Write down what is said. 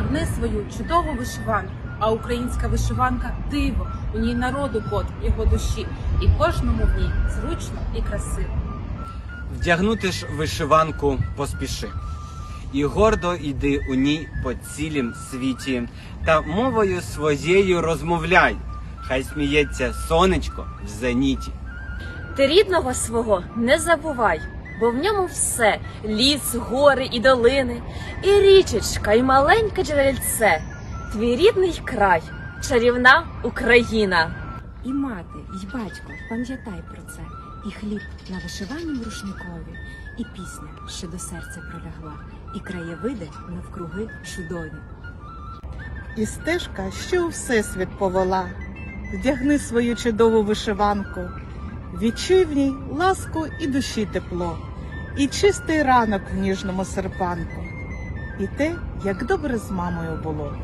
Тягни свою чудову вишиванку, а українська вишиванка диво, у ній народу кот його душі, і кожному в ній зручно і красиво. Вдягнути ж вишиванку поспіши. І гордо йди у ній по цілім світі, та мовою своєю розмовляй. Хай сміється сонечко в зеніті. Ти рідного свого не забувай, бо в ньому все ліс, гори і долини, і річечка, і маленьке джерельце, твій рідний край, чарівна Україна. І мати, і батько, пам'ятай про це, і хліб на вишиванім рушникові, і пісня, що до серця пролягла, і краєвиди навкруги чудові. І стежка, що у всесвіт повела. Вдягни свою чудову вишиванку, відчуй в ній ласку і душі тепло, і чистий ранок в ніжному серпанку, і те, як добре з мамою було.